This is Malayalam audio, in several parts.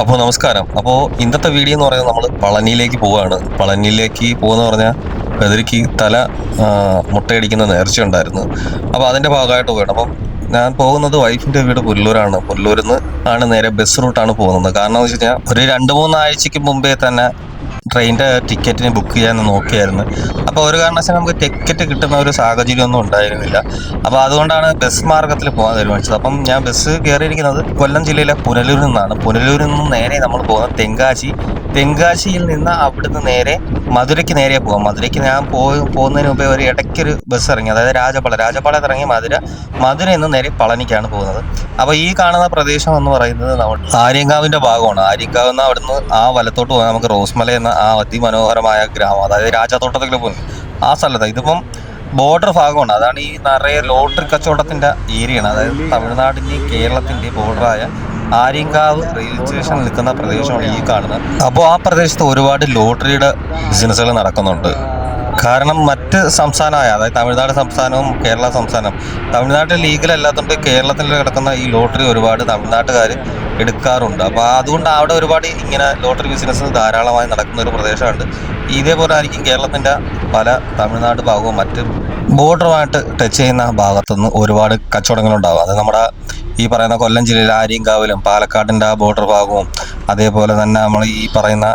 അപ്പോൾ നമസ്കാരം. അപ്പോൾ ഇന്നത്തെ വീഡിയോ എന്ന് പറയുന്നത് നമ്മൾ പളനിയിലേക്ക് പോവുകയാണ്. പളനിയിലേക്ക് പോകുന്ന പറഞ്ഞാൽ ബദരിക്ക് തല മുട്ടയടിക്കുന്ന നേർച്ച ഉണ്ടായിരുന്നു. അപ്പോൾ അതിന്റെ ഭാഗമായിട്ട് പോകണം അപ്പം ഞാൻ പോകുന്നത് വൈഫിന്റെ വീട് പുല്ലൂരാണ്. പുല്ലൂരിൽ നിന്ന് ആണ് നേരെ ബസ് റൂട്ടാണ് പോകുന്നത്. കാരണം എന്ന് വെച്ച് കഴിഞ്ഞാൽ ഒരു രണ്ട് മൂന്ന് ആഴ്ചയ്ക്ക് മുമ്പേ തന്നെ ട്രെയിനിന്റെ ടിക്കറ്റിന് ബുക്ക് ചെയ്യാമെന്ന് നോക്കിയായിരുന്നു. അപ്പോൾ ഒരു കാരണവശാലും നമുക്ക് ടിക്കറ്റ് കിട്ടുന്ന ഒരു സാഹചര്യം ഒന്നും ഉണ്ടായിരുന്നില്ല. അപ്പോൾ അതുകൊണ്ടാണ് ബസ് മാർഗത്തിൽ പോകാൻ തീരുമാനിച്ചത്. അപ്പം ഞാൻ ബസ് കയറിയിരിക്കുന്നത് കൊല്ലം ജില്ലയിലെ പുനലൂരിൽ നിന്നാണ്. പുനലൂരിൽ നിന്ന് നേരെ നമ്മൾ പോകുന്നത് തെങ്കാശി. തെങ്കാശിയിൽ നിന്ന് അവിടുന്ന് നേരെ മധുരയ്ക്ക് നേരെ പോകാം. മധുരയ്ക്ക് ഞാൻ പോയി പോകുന്നതിന് മുമ്പേ ഒരു ഇടയ്ക്കൊരു ബസ് ഇറങ്ങി. അതായത് രാജപാള. രാജപാളയത്ത് ഇറങ്ങി മധുര. മധുര നിന്ന് നേരെ പളനിക്കാണ് പോകുന്നത്. അപ്പോൾ ഈ കാണുന്ന പ്രദേശം എന്ന് പറയുന്നത് നമ്മൾ ആര്യങ്കാവിന്റെ ഭാഗമാണ്. ആര്യങ്കാവ് എന്ന് അവിടുന്ന് ആ വലത്തോട്ട് പോകാൻ നമുക്ക് റോസ്മല എന്ന ആ അതിമനോഹരമായ ഗ്രാമം അതായത് രാജാത്തോട്ടത്തിൽ പോകുന്നത് ആ സ്ഥലത്ത് ഇതിപ്പം ബോർഡർ ഭാഗമാണ്. അതാണ് ഈ നിറയെ ലോട്ടറി കച്ചവടത്തിന്റെ ഏരിയയാണ് അതായത് തമിഴ്നാടിന്റെയും കേരളത്തിന്റെയും ബോർഡറായ ആര്യങ്കാവ് റെയിൽവേ സ്റ്റേഷനിൽ നിൽക്കുന്ന പ്രദേശമാണ് ഈ കാണുന്നത്. അപ്പോൾ ആ പ്രദേശത്ത് ഒരുപാട് ലോട്ടറിയുടെ ബിസിനസ്സുകൾ നടക്കുന്നുണ്ട്. കാരണം മറ്റ് സംസ്ഥാനമായ അതായത് തമിഴ്നാട് സംസ്ഥാനവും കേരള സംസ്ഥാനം തമിഴ്നാട്ടിൽ ലീഗൽ അല്ലാത്തതുകൊണ്ട് കേരളത്തിൽ കിടക്കുന്ന ഈ ലോട്ടറി ഒരുപാട് തമിഴ്നാട്ടുകാർ എടുക്കാറുണ്ട്. അപ്പോൾ അതുകൊണ്ട് അവിടെ ഒരുപാട് ഇങ്ങനെ ലോട്ടറി ബിസിനസ് ധാരാളമായി നടക്കുന്ന ഒരു പ്രദേശമുണ്ട്. ഇതേപോലെ ആയിരിക്കും കേരളത്തിന്റെ പല തമിഴ്നാട് ഭാഗവും മറ്റ് ബോർഡറുമായിട്ട് ടച്ച് ചെയ്യുന്ന ഭാഗത്തുനിന്ന് ഒരുപാട് കച്ചവടങ്ങളുണ്ടാവും അത് നമ്മുടെ ഈ പറയുന്ന കൊല്ലം ജില്ലയിലെ ആര്യങ്കാവിലും പാലക്കാടിന്റെ ആ ബോർഡർ ഭാഗവും അതേപോലെ തന്നെ നമ്മൾ ഈ പറയുന്ന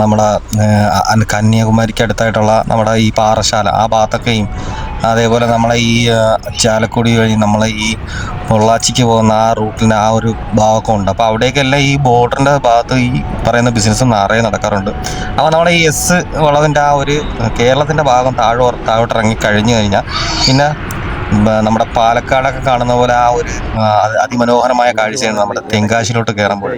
നമ്മുടെ കന്യാകുമാരിക്ക് അടുത്തായിട്ടുള്ള നമ്മുടെ ഈ പാറശാല ആ ഭാഗത്തൊക്കെയും അതേപോലെ നമ്മളെ ഈ ചാലക്കുടി വഴി നമ്മളെ ഈ പൊള്ളാച്ചിക്ക് പോകുന്ന ആ റൂട്ടിന് ആ ഒരു ഭാഗമൊക്കെ ഉണ്ട്. അപ്പോൾ അവിടേക്കെല്ലാം ഈ ബോർഡറിന്റെ ഭാഗത്ത് ഈ പറയുന്ന ബിസിനസ് നിറയെ നടക്കാറുണ്ട്. അപ്പോൾ നമ്മുടെ ഈ എസ് വളവിന്റെ ആ ഒരു കേരളത്തിന്റെ ഭാഗം താഴോ താഴോട്ട് ഇറങ്ങി കഴിഞ്ഞു കഴിഞ്ഞാൽ പിന്നെ നമ്മുടെ പാലക്കാടൊക്കെ കാണുന്ന പോലെ ആ ഒരു അതിമനോഹരമായ കാഴ്ചയാണ് നമ്മുടെ തെങ്കാശിയിലോട്ട് കയറുമ്പോൾ.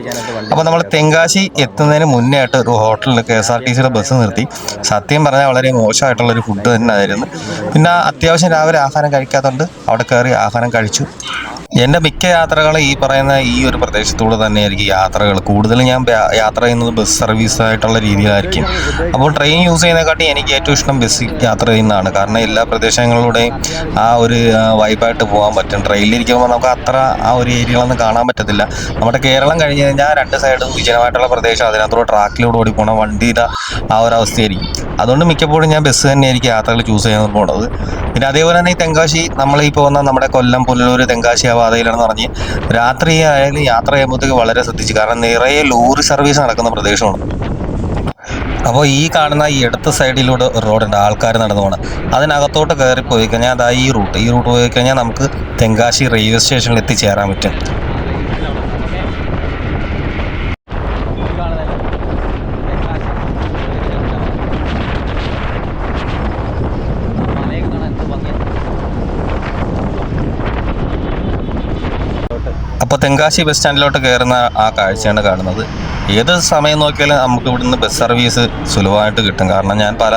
അപ്പോൾ നമ്മൾ തെങ്കാശി എത്തുന്നതിന് മുന്നേ ആയിട്ട് ഒരു ഹോട്ടലിൽ കെ എസ് ആർ ടി സിയുടെ ബസ് നിർത്തി. സത്യം പറഞ്ഞാൽ വളരെ മോശമായിട്ടുള്ള ഒരു ഫുഡ് തന്നെ ആയിരുന്നു പിന്നെ അത്യാവശ്യം രാവിലെ ആഹാരം കഴിക്കാത്തതുകൊണ്ട് അവിടെ കയറി ആഹാരം കഴിച്ചു. എന്റെ മിക്ക യാത്രകളും ഈ പറയുന്ന ഈ ഒരു പ്രദേശത്തൂടെ തന്നെയായിരിക്കും യാത്രകൾ. കൂടുതലും ഞാൻ യാത്ര ചെയ്യുന്നത് ബസ് സർവീസ് ആയിട്ടുള്ള രീതിയിലായിരിക്കും. അപ്പോൾ ട്രെയിൻ യൂസ് ചെയ്യുന്നതിനെക്കാട്ടി എനിക്ക് ഏറ്റവും ഇഷ്ടം ബസ് യാത്ര ചെയ്യുന്നതാണ്. കാരണം എല്ലാ പ്രദേശങ്ങളിലൂടെയും ആ ഒരു വൈബായിട്ട് പോകാൻ പറ്റും. ട്രെയിനിലിരിക്കുമ്പോൾ നമുക്ക് അത്ര ആ ഒരു ഏരിയകളൊന്നും കാണാൻ പറ്റത്തില്ല. നമ്മുടെ കേരളം കഴിഞ്ഞ് കഴിഞ്ഞാൽ രണ്ട് സൈഡും വിജനമായിട്ടുള്ള പ്രദേശം. അതിനകത്തൂടെ ട്രാക്കിലൂടെ ഓടി പോകണം വണ്ടിയുടെ ആ ഒരു അവസ്ഥയായിരിക്കും. അതുകൊണ്ട് മിക്കപ്പോഴും ഞാൻ ബസ് തന്നെയായിരിക്കും യാത്രകൾ ചൂസ് ചെയ്യാൻ പോണത്. പിന്നെ അതേപോലെ തന്നെ ഈ തെങ്കാശി നമ്മൾ ഈ പോകുന്ന നമ്മുടെ കൊല്ലം പുല്ലൂർ തെങ്കാശി ആ പാതയിലാണെന്ന് പറഞ്ഞ് രാത്രി ആയാലും യാത്ര ചെയ്യുമ്പോഴത്തേക്ക് വളരെ ശ്രദ്ധിച്ചു. കാരണം നിറയെ ലോറി സർവീസ് നടക്കുന്ന പ്രദേശമാണ്. അപ്പോൾ ഈ കാണുന്ന ഈ ഇടത്ത് സൈഡിലൂടെ ഒരു റോഡുണ്ട്. ആൾക്കാർ നടന്നു പോകണം അതിനകത്തോട്ട് കയറി പോയി കഴിഞ്ഞാൽ അതാ ഈ റൂട്ട്. ഈ റൂട്ട് പോയി കഴിഞ്ഞാൽ നമുക്ക് തെങ്കാശി റെയിൽവേ സ്റ്റേഷനിൽ എത്തിച്ചേരാൻ പറ്റും. അപ്പോൾ തെങ്കാശി ബസ് സ്റ്റാൻഡിലോട്ട് കയറുന്ന ആ കാഴ്ചയാണ് കാണുന്നത്. ഏത് സമയം നോക്കിയാലും നമുക്ക് ഇവിടുന്ന് ബസ് സർവീസ് സുലഭമായിട്ട് കിട്ടും. കാരണം ഞാൻ പല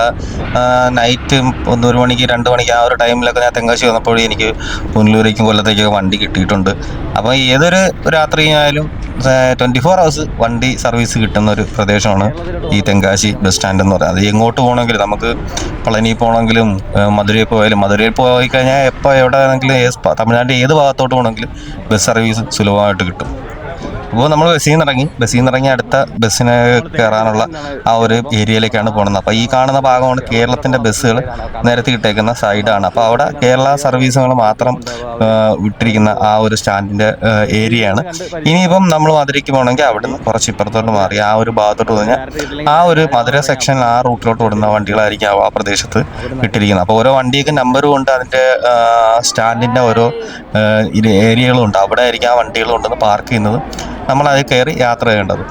നൈറ്റ് ഒന്ന് ഒരു മണിക്ക് രണ്ട് മണിക്ക് ആ ഒരു ടൈമിലൊക്കെ ഞാൻ തെങ്കാശി വന്നപ്പോൾ എനിക്ക് പുനലൂരേക്കും കൊല്ലത്തേക്കൊക്കെ വണ്ടി കിട്ടിയിട്ടുണ്ട്. അപ്പോൾ ഏതൊരു രാത്രിയായാലും ട്വന്റി ഫോർ ഹവേഴ്സ് വണ്ടി സർവീസ് കിട്ടുന്ന ഒരു പ്രദേശമാണ് ഈ തെങ്കാശി ബസ് സ്റ്റാൻഡ് എന്ന് പറയുന്നത്. അത് എങ്ങോട്ട് പോകണമെങ്കിലും നമുക്ക് പളനി പോകണമെങ്കിലും മധുരയിൽ പോയാലും മധുരയിൽ പോയി കഴിഞ്ഞാൽ എപ്പോൾ എവിടെ ആണെങ്കിലും തമിഴ്നാട്ടിൽ ഏത് ഭാഗത്തോട്ട് പോകണമെങ്കിലും ബസ് സർവീസ് സുലഭമായിട്ട് കിട്ടും. അപ്പോൾ നമ്മൾ ബസ്സിൽ നിന്ന് ഇറങ്ങി. ബസ്സിൽ നിന്ന് ഇറങ്ങി അടുത്ത ബസ്സിന് കയറാനുള്ള ആ ഒരു ഏരിയയിലേക്കാണ് പോകുന്നത്. അപ്പോൾ ഈ കാണുന്ന ഭാഗമാണ് കേരളത്തിന്റെ ബസ്സുകൾ നിരത്തി ഇട്ടേക്കുന്ന സൈഡാണ്. അപ്പോൾ അവിടെ കേരള സർവീസുകൾ മാത്രം വിട്ടിരിക്കുന്ന ആ ഒരു സ്റ്റാൻഡിന്റെ ഏരിയയാണ്. ഇനിയിപ്പം നമ്മൾ മധുരയ്ക്ക് പോകണമെങ്കിൽ അവിടെ നിന്ന് കുറച്ച് ഇപ്പുറത്തോട്ട് മാറി. ആ ഒരു ഭാഗത്തോട്ട് കഴിഞ്ഞാൽ ആ ഒരു മധുര സെക്ഷനിൽ ആ റൂട്ടിലോട്ട് ഓടുന്ന വണ്ടികളായിരിക്കും ആ- പ്രദേശത്ത് ഇട്ടിരിക്കുന്നത് അപ്പോൾ ഓരോ വണ്ടിയൊക്കെ നമ്പറും ഉണ്ട് അതിന്റെ സ്റ്റാൻഡിന്റെ ഓരോ ഏരിയകളും ഉണ്ട് അവിടെ ആയിരിക്കും ആ വണ്ടികൾ കൊണ്ടുവന്ന് പാർക്ക് ചെയ്യുന്നത്. നമ്മൾ അതിൽ കയറി യാത്ര ചെയ്യേണ്ടത്.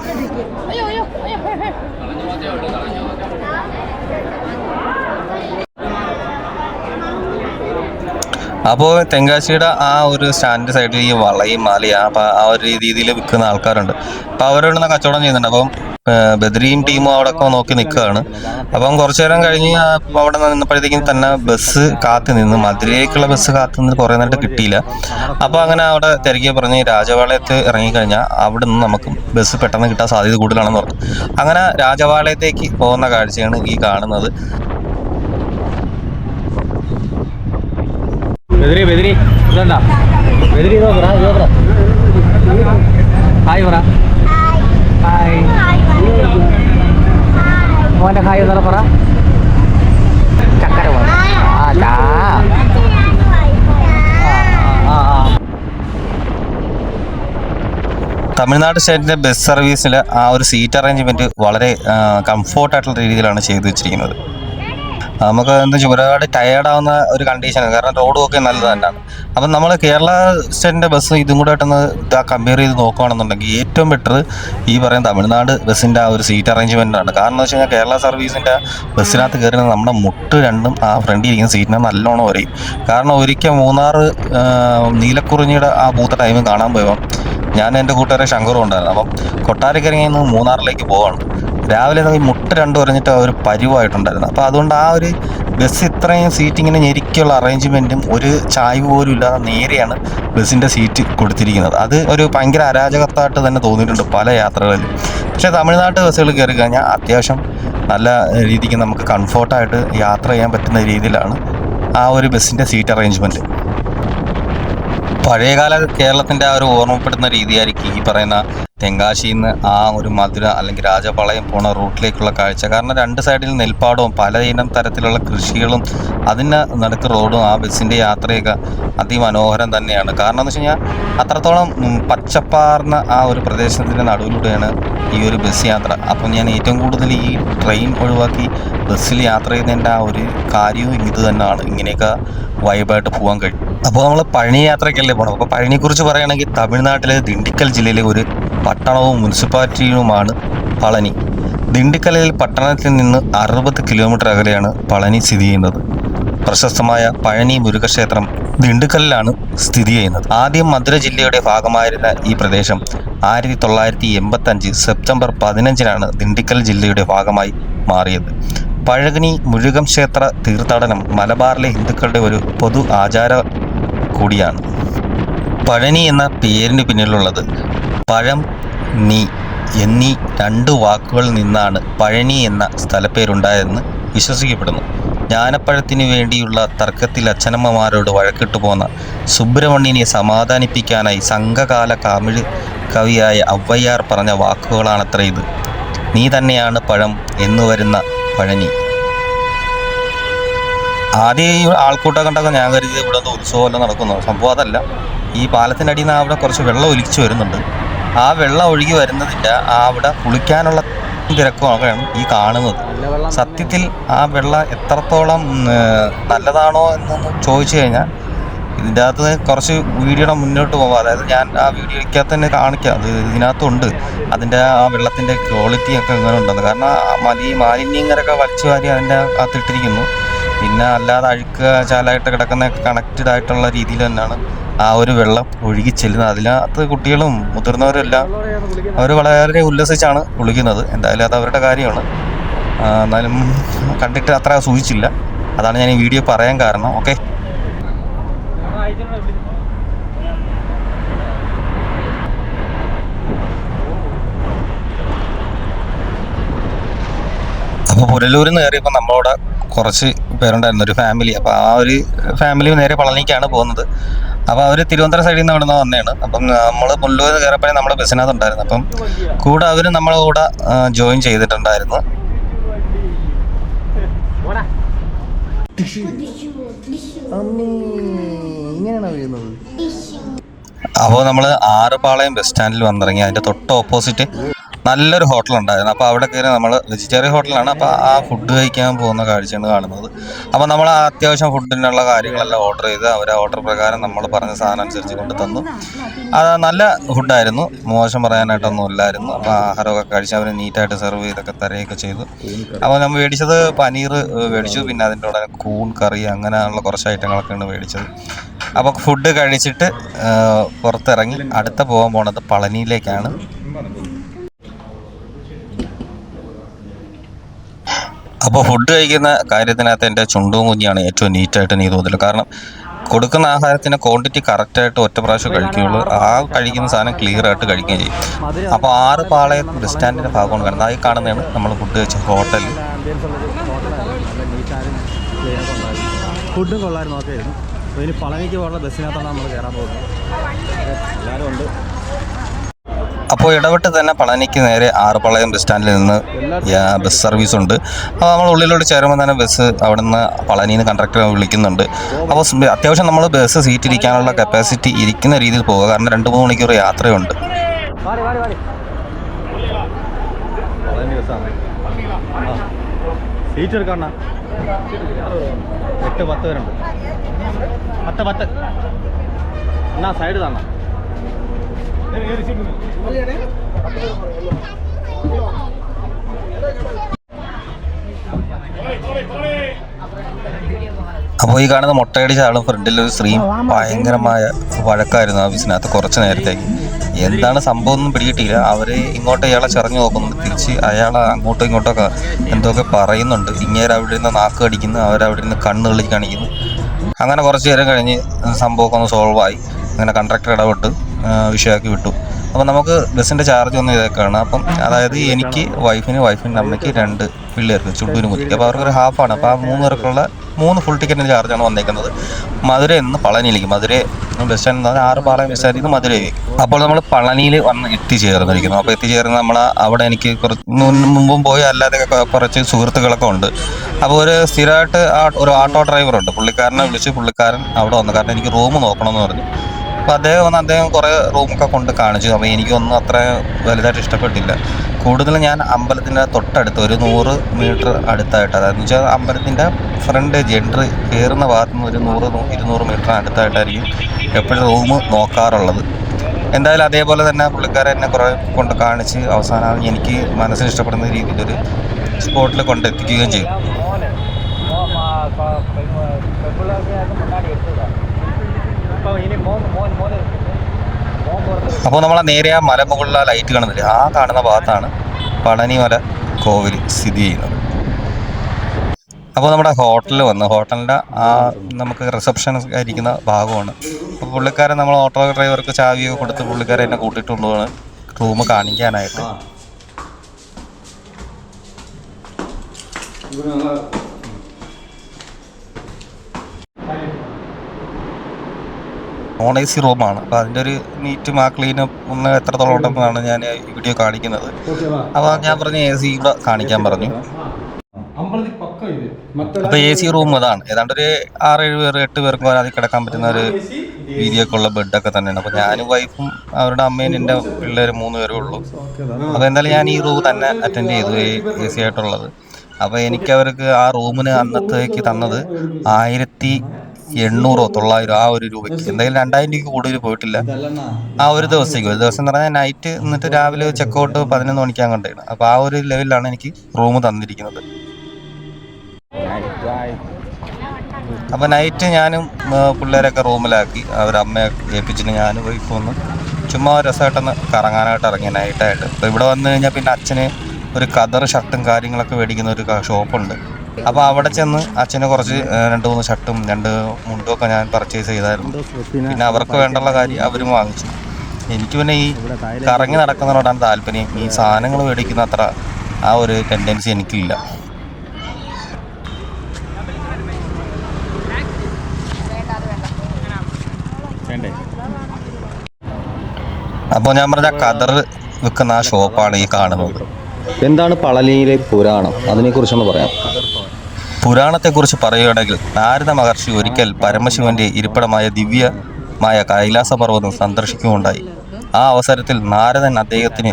അപ്പോൾ തെങ്കാശിയുടെ ആ ഒരു സ്റ്റാൻഡ് സൈഡിൽ ഈ വളയും മാലയും ആ ഒരു രീതിയിൽ വിൽക്കുന്ന ആൾക്കാരുണ്ട്. അപ്പോൾ അവരോട് കച്ചവടം ചെയ്യുന്നുണ്ട്. അപ്പം ബദ്രിയും ടീമും അവിടെ ഒക്കെ നോക്കി നിൽക്കുകയാണ് അപ്പം കുറച്ചു നേരം കഴിഞ്ഞ് അവിടെ നിന്നപ്പോഴത്തേക്കും തന്നെ ബസ് കാത്തു നിന്ന്. മധുരയിലേക്കുള്ള ബസ് കാത്തു നിന്ന് കുറേ നേരത്തെ കിട്ടിയില്ല. അപ്പോൾ അങ്ങനെ അവിടെ തിരക്കി പറഞ്ഞ് രാജപാളയത്ത് ഇറങ്ങിക്കഴിഞ്ഞാൽ അവിടെ നിന്ന് നമുക്ക് ബസ് പെട്ടെന്ന് കിട്ടാൻ സാധ്യത കൂടുതലാണെന്ന് പറഞ്ഞു. അങ്ങനെ രാജപാളയത്തേക്ക് പോകുന്ന കാഴ്ചയാണ് ഈ കാണുന്നത്. ബെതിരി ബെതിരി ഇതെന്താ ബെതിരി ഇത് നോക്കടാ ഇത് നോക്കടാ ഹായ് പറ മോനെ ഹായ് എന്നുള്ള പറ. ചക്കര തമിഴ്നാട് സ്റ്റേറ്റിന്റെ ബസ് സർവീസിൽ ആ ഒരു സീറ്റ് അറേഞ്ച്മെന്റ് വളരെ കംഫോർട്ടായിട്ടുള്ള രീതിയിലാണ് ചെയ്തു വെച്ചിരിക്കുന്നത് നമുക്ക് എന്താ വെച്ചാൽ ഒരുപാട് ടയേർഡ് ആവുന്ന ഒരു കണ്ടീഷനാണ് കാരണം റോഡും ഒക്കെ നല്ലത് തന്നെയാണ് അപ്പം നമ്മൾ കേരള സ്റ്റേറ്റിന്റെ ബസ് ഇതും കൂടെ ആയിട്ടൊന്ന് കമ്പയർ ചെയ്ത് നോക്കുകയാണെന്നുണ്ടെങ്കിൽ ഏറ്റവും ബെറ്റർ ഈ പറയുന്ന തമിഴ്നാട് ബസ്സിന്റെ ആ ഒരു സീറ്റ് അറേഞ്ച്മെന്റ് ആണ്. കാരണം എന്ന് വെച്ച് കഴിഞ്ഞാൽ കേരള സർവീസിന്റെ ബസ്സിനകത്ത് കയറി നമ്മുടെ മുട്ട് രണ്ടും ആ ഫ്രണ്ടിൽ ഇരിക്കുന്ന സീറ്റിനെ നല്ലോണം ഒരയും കാരണം ഒരിക്കൽ മൂന്നാർ നീലക്കുറിഞ്ഞിയുടെ ആ പൂത്ത ടൈമും കാണാൻ പോയപ്പോൾ ഞാൻ എന്റെ കൂട്ടുകാരെ ശങ്കറും ഉണ്ടായിരുന്നു. അപ്പം കൊട്ടാരക്കരയിൽ നിന്ന് മൂന്നാറിലേക്ക് പോവാണ്. രാവിലെ മുട്ട രണ്ടു പറഞ്ഞിട്ട് ഒരു പരിവായിട്ടുണ്ടായിരുന്നു. അപ്പോൾ അതുകൊണ്ട് ആ ഒരു ബസ് ഇത്രയും സീറ്റിങ്ങിന് ഞെരിക്കുള്ള അറേഞ്ച്മെന്റും ഒരു ചായ്വ് പോലും ഇല്ലാതെ നേരെയാണ് ബസ്സിന്റെ സീറ്റ് കൊടുത്തിരിക്കുന്നത്. അത് ഒരു ഭയങ്കര അരാജകത്തായിട്ട് തന്നെ തോന്നിയിട്ടുണ്ട് പല യാത്രകളിലും. പക്ഷേ തമിഴ്നാട്ട് ബസ്സുകൾ കയറി കഴിഞ്ഞാൽ അത്യാവശ്യം നല്ല രീതിക്ക് നമുക്ക് കംഫോർട്ടായിട്ട് യാത്ര ചെയ്യാൻ പറ്റുന്ന രീതിയിലാണ് ആ ഒരു ബസ്സിന്റെ സീറ്റ് അറേഞ്ച്മെന്റ് പഴയകാല കേരളത്തിന്റെ ആ ഒരു ഓർമ്മപ്പെടുന്ന രീതിയായിരിക്കും ഈ പറയുന്ന തെങ്കാശിയിൽ നിന്ന് ആ ഒരു മധുര അല്ലെങ്കിൽ രാജപാളയം പോണ റൂട്ടിലേക്കുള്ള കാഴ്ച. കാരണം രണ്ട് സൈഡിൽ നെൽപ്പാടവും പലയിനം തരത്തിലുള്ള കൃഷികളും അതിന് നടുക്ക് റോഡും ആ ബസ്സിന്റെ യാത്രയൊക്കെ അതിമനോഹരം തന്നെയാണ്. കാരണം എന്ന് വെച്ച് കഴിഞ്ഞാൽ അത്രത്തോളം പച്ചപ്പാർന്ന ആ ഒരു പ്രദേശത്തിന്റെ നടുവിലൂടെയാണ് ഈ ഒരു ബസ് യാത്ര. അപ്പം ഞാൻ ഏറ്റവും കൂടുതൽ ഈ ട്രെയിൻ ഒഴിവാക്കി ബസ്സിൽ യാത്ര ചെയ്യുന്നതിന്റെ ആ ഒരു കാര്യവും ഇത് തന്നെയാണ്. ഇങ്ങനെയൊക്കെ വൈബായിട്ട് പോകാൻ കഴിയും അപ്പോൾ നമ്മൾ പഴനി യാത്രയ്ക്കല്ലേ പോകണം അപ്പോൾ പഴനിയെക്കുറിച്ച് പറയുകയാണെങ്കിൽ തമിഴ്നാട്ടിലെ ദിണ്ടിക്കൽ ജില്ലയിലെ ഒരു പട്ടണവും മുനിസിപ്പാലിറ്റിയുമാണ് പളനി. ദിണ്ടിക്കലയിൽ പട്ടണത്തിൽ നിന്ന് അറുപത് കിലോമീറ്റർ അകലെയാണ് പളനി സ്ഥിതി ചെയ്യുന്നത്. പ്രശസ്തമായ പഴനി മുരുകക്ഷേത്രം ദിണ്ടുക്കലിലാണ് സ്ഥിതി ചെയ്യുന്നത്. ആദ്യം മധുര ജില്ലയുടെ ഭാഗമായിരുന്ന ഈ പ്രദേശം ആയിരത്തി തൊള്ളായിരത്തി എൺപത്തി അഞ്ച് സെപ്റ്റംബർ പതിനഞ്ചിനാണ് ദിണ്ടിക്കൽ ജില്ലയുടെ ഭാഗമായി മാറിയത്. പഴകനി മുരുകം ക്ഷേത്ര തീർത്ഥാടനം മലബാറിലെ ഹിന്ദുക്കളുടെ ഒരു പൊതു ആചാര കൂടിയാണ്. പഴനി എന്ന പേരിന് പിന്നിലുള്ളത്. പഴം നീ എന്നീ രണ്ട് വാക്കുകളിൽ നിന്നാണ് പഴനി എന്ന സ്ഥലപ്പേരുണ്ടായതെന്ന് വിശ്വസിക്കപ്പെടുന്നു. ജ്ഞാനപ്പഴത്തിനു വേണ്ടിയുള്ള തർക്കത്തിൽ അച്ഛനമ്മമാരോട് വഴക്കിട്ടു പോന്ന സുബ്രഹ്മണ്യനെ സമാധാനിപ്പിക്കാനായി സംഘകാല കാമിഴ് കവിയായ അവയ്യാർ പറഞ്ഞ വാക്കുകളാണത്ര ഇത്. നീ തന്നെയാണ് പഴം എന്നു വരുന്ന പഴനി. ആദ്യം ഈ ആൾക്കൂട്ടം കണ്ടൊക്കെ ഞാൻ കരുതി ഇവിടെ എന്തോ ഉത്സവമല്ല നടക്കുന്നു? സംഭവം അതല്ല. ഈ പാലത്തിന്റെ അടിയിൽ നിന്ന് അവിടെ കുറച്ച് വെള്ളം ഒലിച്ചു വരുന്നുണ്ട്. ആ വെള്ളം ഒഴുകി വരുന്നതിന്റെ ആ അവിടെ കുളിക്കാനുള്ള തിരക്കുമൊക്കെയാണ് ഈ കാണുന്നത്. സത്യത്തിൽ ആ വെള്ളം എത്രത്തോളം നല്ലതാണോ എന്നൊന്ന് ചോദിച്ചു കഴിഞ്ഞാൽ ഇതിന്റെ അകത്ത് കുറച്ച് വീഡിയോയുടെ മുന്നോട്ട് പോകാം അതായത് ഞാൻ ആ വീഡിയോ വീഡിയോയ്ക്കകത്ത് തന്നെ കാണിക്കാം. അത് ഇതിനകത്തുണ്ട്. അതിന്റെ ആ വെള്ളത്തിന്റെ ക്വാളിറ്റി ഒക്കെ എങ്ങനെ ഉണ്ടെന്ന്. കാരണം മലി മാലിന്യങ്ങളൊക്കെ വലിച്ചു വാരി അതിന്റെ അകത്തിട്ടിരിക്കുന്നു. പിന്നെ അല്ലാതെ അഴുക്ക് ചാലായിട്ട് കിടക്കുന്ന കണക്റ്റഡ് ആയിട്ടുള്ള രീതിയിൽ തന്നെയാണ് ആ ഒരു വെള്ളം ഒഴുകി ചെല്ലുന്നത്. അതിനകത്ത് കുട്ടികളും മുതിർന്നവരും എല്ലാം അവർ വളരെ ഉല്ലസിച്ചാണ് കുളിക്കുന്നത്. എന്തായാലും അത് അവരുടെ കാര്യമാണ്. എന്നാലും കണ്ടിട്ട് അത്ര സൂചിച്ചില്ല. അതാണ് ഞാൻ ഈ വീഡിയോ പറയാൻ കാരണം. ഓക്കെ. അപ്പോൾ പുനലൂരിൽ നിന്ന് കയറിയപ്പോൾ നമ്മളവിടെ കുറച്ച് പേരുണ്ടായിരുന്നു ഒരു ഫാമിലി അപ്പോൾ ആ ഒരു ഫാമിലി നേരെ പളനിക്കാണ് പോകുന്നത്. അപ്പോൾ അവർ തിരുവനന്തപുരം സൈഡിൽ നിന്ന് അവിടെ നിന്ന് വന്നതാണ്. അപ്പം നമ്മൾ മുള്ളൂർ കയറപ്പോഴേ നമ്മുടെ ബസ്സിനകത്ത് ഉണ്ടായിരുന്നു അപ്പം കൂടെ അവർ നമ്മളെ കൂടെ ജോയിൻ ചെയ്തിട്ടുണ്ടായിരുന്നു. ഇങ്ങനെയാണോ വീഴുന്നത് അപ്പോൾ നമ്മൾ ആറുപാളയം ബസ് സ്റ്റാൻഡിൽ വന്നിറങ്ങി. അതിന്റെ തൊട്ട് ഓപ്പോസിറ്റ് നല്ലൊരു ഹോട്ടൽ ഉണ്ടായിരുന്നു. അപ്പോൾ അവിടെ കയറി നമ്മൾ വെജിറ്റേറിയൻ ഹോട്ടലാണ് അപ്പോൾ ആ ഫുഡ് കഴിക്കാൻ പോകുന്ന കാഴ്ചയാണ് കാണുന്നത്. അപ്പോൾ നമ്മൾ അത്യാവശ്യം ഫുഡിനുള്ള കാര്യങ്ങളെല്ലാം ഓർഡർ ചെയ്ത് അവർ ഓർഡർ പ്രകാരം നമ്മൾ പറഞ്ഞ സാധനം അനുസരിച്ച് കൊണ്ട് തന്നു. അത് നല്ല ഫുഡായിരുന്നു മോശം പറയാനായിട്ടൊന്നും ഇല്ലായിരുന്നു. അപ്പോൾ ആഹാരമൊക്കെ കഴിച്ച് അവർ നീറ്റായിട്ട് സെർവ് ചെയ്തൊക്കെ തരുകയൊക്കെ ചെയ്തു. അപ്പോൾ നമ്മൾ മേടിച്ചത് പനീർ മേടിച്ചു. പിന്നെ അതിന്റെ കൂടെ കൂൺ കറി അങ്ങനെയുള്ള കുറച്ച് ഐറ്റങ്ങളൊക്കെയാണ് മേടിച്ചത്. അപ്പോൾ ഫുഡ് കഴിച്ചിട്ട് പുറത്തിറങ്ങി അടുത്ത പോകാൻ പോണത് പളനിയിലേക്കാണ്. അപ്പോൾ ഫുഡ് കഴിക്കുന്ന കാര്യത്തിനകത്ത് എന്റെ ചുണ്ടും കുഞ്ഞിയാണ് ഏറ്റവും നീറ്റായിട്ട് നീ തോന്നില്ല കാരണം കൊടുക്കുന്ന ആഹാരത്തിന് ക്വാണ്ടിറ്റി കറക്റ്റായിട്ട് ഒറ്റ പ്രാവശ്യം കഴിക്കുകയുള്ളൂ ആ കഴിക്കുന്ന സാധനം ക്ലിയർ ആയിട്ട് കഴിക്കുകയും ചെയ്യും. അപ്പോൾ ആറ് പാളയം ബസ് സ്റ്റാൻഡിന്റെ ഭാഗമാണ് കാണുന്നത് ആയി കാണുന്നതാണ് നമ്മൾ ഫുഡ് കഴിച്ച ഹോട്ടൽ ഫുഡും കൊള്ളായിരുന്നു ഒക്കെ ആയിരുന്നു അപ്പോൾ പളനിക്ക് പോകാനുള്ള ബസ്സിനകത്താണ് നമ്മൾ കയറാൻ പോകുന്നത്. എല്ലാവരും ഉണ്ട്. അപ്പോൾ ഇടവിട്ട് തന്നെ പളനിക്ക് നേരെ ആറുപാളയം ബസ് സ്റ്റാൻഡിൽ നിന്ന് ബസ് സർവീസ് ഉണ്ട്. അപ്പോൾ നമ്മൾ ഉള്ളിലോട്ട് ചേരുമ്പോൾ തന്നെ ബസ് അവിടെ നിന്ന് പളനിയിൽ നിന്ന് കണ്ടക്ടറെ വിളിക്കുന്നുണ്ട്. അപ്പോൾ അത്യാവശ്യം നമ്മൾ ബസ് സീറ്റ് ഇരിക്കാനുള്ള കപ്പാസിറ്റി ഇരിക്കുന്ന രീതിയിൽ പോകുക കാരണം രണ്ട് മൂന്ന് മണിക്കൂർ യാത്രയുണ്ട്. സീറ്റ് എടുക്കണ എട്ട് പത്ത് പേരുണ്ട്. പത്ത് പത്ത്. എന്നാ സൈഡ് തന്നെ അപ്പോൾ ഈ കാണുന്ന മുട്ടയടിച്ച ആളും ഫ്രണ്ടിൽ ഒരു സ്ത്രീയും ഭയങ്കരമായ വഴക്കായിരുന്നു ഓഫീസിനകത്ത് കുറച്ച് നേരത്തേക്ക്. എന്താണ് സംഭവം ഒന്നും പിടികിട്ടിയില്ല. അവർ ഇങ്ങോട്ട് ഇയാളെ ചെറഞ്ഞു നോക്കുന്നുണ്ട് തിരിച്ച് അയാൾ അങ്ങോട്ടും ഇങ്ങോട്ടൊക്കെ എന്തൊക്കെ പറയുന്നുണ്ട്. ഇങ്ങേര് അവിടെ നിന്ന് നാക്ക് കടിക്കുന്നു അവരവിടെ നിന്ന് കണ്ണ് കളി കാണിക്കുന്നു. അങ്ങനെ കുറച്ച് നേരം കഴിഞ്ഞ് സംഭവമൊക്കെ ഒന്ന് സോൾവായി അങ്ങനെ കണ്ട്രാക്ടർ ഇടപെട്ട് വിഷയമാക്കി വിട്ടു. അപ്പം നമുക്ക് ബസ്സിന്റെ ചാർജ് ഒന്നും ഇതൊക്കെയാണ്. അപ്പം അതായത് എനിക്ക് വൈഫിന് വൈഫിന്റെ അമ്മയ്ക്ക് രണ്ട് പിള്ളേർക്ക് ചുണ്ടൂരും കുത്തിക്ക് അപ്പോൾ അവർക്കൊരു ഹാഫാണ് അപ്പോൾ ആ മൂന്ന് പേർക്കുള്ള മൂന്ന് ഫുൾ ടിക്കറ്റിന്റെ ചാർജാണ് വന്നേക്കുന്നത്. മധുരയിൽ നിന്ന് പളനിയിലേക്ക്. മധുര ബസ് സ്റ്റാൻഡ് എന്ന് പറഞ്ഞാൽ ആറ് പാളയം ബസ് സ്റ്റാൻഡിൽ നിന്ന് മധുരയിലേക്ക്. അപ്പോൾ നമ്മൾ പളനിയിൽ വന്ന് എത്തിച്ചേർന്നിരിക്കുന്നു. അപ്പോൾ എത്തിച്ചേർന്ന് നമ്മൾ അവിടെ എനിക്ക് കുറച്ച് മുമ്പും പോയി അല്ലാതെ കുറച്ച് സുഹൃത്തുക്കളൊക്കെ ഉണ്ട്. അപ്പോൾ ഒരു സ്ഥിരമായിട്ട് ഒരു ഓട്ടോ ഡ്രൈവറുണ്ട് പുള്ളിക്കാരനെ വിളിച്ച് പുള്ളിക്കാരൻ അവിടെ വന്നു. കാരണം എനിക്ക് റൂം നോക്കണമെന്ന് പറഞ്ഞു. അപ്പോൾ അദ്ദേഹം വന്ന് അദ്ദേഹം കുറേ റൂമൊക്കെ കൊണ്ട് കാണിച്ചു അപ്പോൾ എനിക്കൊന്നും അത്ര വലുതായിട്ട് ഇഷ്ടപ്പെട്ടില്ല കൂടുതലും ഞാൻ അമ്പലത്തിന്റെ തൊട്ടടുത്ത് ഒരു നൂറ് മീറ്റർ അടുത്തായിട്ട് അതായത് വെച്ചാൽ അമ്പലത്തിന്റെ ഫ്രണ്ട് ജെൻട്രി കയറുന്ന ഭാഗത്ത് നിന്ന് ഒരു നൂറ് ഇരുന്നൂറ് മീറ്റർ അടുത്തായിട്ടായിരിക്കും എപ്പോഴും റൂം നോക്കാറുള്ളത് എന്തായാലും അതേപോലെ തന്നെ പുള്ളിക്കാരൻ എന്നെ കുറേ കൊണ്ട് കാണിച്ച് അവസാനം എനിക്ക് മനസ്സിന് ഇഷ്ടപ്പെടുന്ന രീതിയിലൊരു സ്പോട്ടിൽ കൊണ്ടെത്തിക്കുകയും ചെയ്തു അപ്പോൾ നമ്മൾ നേരെ ആ മലമുകളിൽ ആ ലൈറ്റ് കാണുന്നില്ല? ആ കാണുന്ന ഭാഗത്താണ് പളനിമല കോവിൽ സ്ഥിതി ചെയ്യുന്നത്. അപ്പോൾ നമ്മുടെ ഹോട്ടലിൽ വന്ന്. ഹോട്ടലിന്റെ ആ നമുക്ക് റിസപ്ഷൻ ആയിരിക്കുന്ന ഭാഗമാണ്. അപ്പോൾ പുള്ളിക്കാരൻ നമ്മൾ ഓട്ടോ ഡ്രൈവർക്ക് ചാവിയൊക്കെ കൊടുത്ത് പുള്ളിക്കാരൻ എന്നെ കൂട്ടിയിട്ട് കൊണ്ടുപോവാണ് റൂം കാണിക്കാനായിട്ട്. നോൺ എ സി റൂമാണ്. അപ്പോൾ അതിന്റെ ഒരു നീറ്റും ആ ക്ലീനും ഒന്ന് എത്രത്തോളം ഉണ്ടെന്നാണ് ഞാൻ ഈ വീഡിയോ കാണിക്കുന്നത്. അപ്പോൾ ഞാൻ പറഞ്ഞ എ സി കൂടെ കാണിക്കാൻ പറഞ്ഞു. അപ്പൊ അപ്പോൾ എ സി റൂം അതാണ്. ഏതാണ്ട് ഒരു ആറ് ഏഴ് പേർ എട്ട് പേർക്ക് വരെ അതിൽ കിടക്കാൻ പറ്റുന്ന ഒരു വീതിയൊക്കെ ഉള്ള ബെഡൊക്കെ തന്നെയാണ്. അപ്പോൾ ഞാനും വൈഫും അവരുടെ അമ്മയും എന്റെ പിള്ളേർ മൂന്ന് പേരേ ഉള്ളൂ. അപ്പോൾ എന്തായാലും ഞാൻ ഈ റൂം തന്നെ അറ്റൻഡ് ചെയ്തു എ സി ആയിട്ടുള്ളത്. അപ്പോൾ എനിക്ക് അവർക്ക് ആ റൂമിന് അന്നത്തേക്ക് തന്നത് ആയിരത്തി എണ്ണൂറോ തൊള്ളായിരോ ആ ഒരു രൂപയ്ക്ക്. എന്തായാലും രണ്ടായിരം രൂപയ്ക്ക് കൂടുതൽ പോയിട്ടില്ല. ആ ഒരു ദിവസത്തേക്ക് ഒരു ദിവസം എന്ന് പറഞ്ഞാൽ നൈറ്റ് എന്നിട്ട് രാവിലെ ചെക്ക് ഔട്ട് പതിനൊന്ന് മണിക്കാൻ കണ്ടാണ് അപ്പോൾ ആ ഒരു ലെവലിലാണ് എനിക്ക് റൂം തന്നിരിക്കുന്നത്. അപ്പൊ നൈറ്റ് ഞാനും പിള്ളേരൊക്കെ റൂമിലാക്കി. അവരമ്മയെ ഏൽപ്പിച്ചിട്ട് ഞാനും വൈഫ് വന്ന് ചുമ്മാ രസമായിട്ടൊന്ന് കറങ്ങാനായിട്ട് ഇറങ്ങി നൈറ്റായിട്ട് അപ്പോൾ ഇവിടെ വന്നു കഴിഞ്ഞാൽ പിന്നെ അച്ഛന് ഒരു കതർ ഷർട്ടും കാര്യങ്ങളൊക്കെ മേടിക്കുന്ന ഒരു ഷോപ്പുണ്ട് അപ്പോൾ അവിടെ ചെന്ന് അച്ഛന് കുറച്ച് രണ്ട് മൂന്ന് ഷർട്ടും രണ്ട് മുണ്ടും ഒക്കെ ഞാൻ പർച്ചേസ് ചെയ്തായിരുന്നു. പിന്നെ അവർക്ക് വേണ്ടുള്ള കാര്യം അവരും വാങ്ങിച്ചു. എനിക്ക് പിന്നെ ഈ കറങ്ങി നടക്കുന്നതിനോടാണ് താല്പര്യം. ഈ സാധനങ്ങൾ മേടിക്കുന്ന അത്ര ആ ഒരു ടെൻഡൻസി എനിക്കില്ല. അപ്പോൾ ഞാൻ പറഞ്ഞ കതർ വിൽക്കുന്ന ആ ഷോപ്പാണ് ഈ കാണുന്നത്. എന്താണ് പളനിയിലെ പുരാണം? അതിനെക്കുറിച്ചൊന്ന് പറയാം. പുരാണത്തെക്കുറിച്ച് പറയുകയാണെങ്കിൽ നാരദ മഹർഷി ഒരിക്കൽ പരമശിവന്റെ ഇരിപ്പിടമായ ദിവ്യമായ കൈലാസ പർവതം സന്ദർശിക്കുകയുണ്ടായി. ആ അവസരത്തിൽ നാരദൻ അദ്ദേഹത്തിന്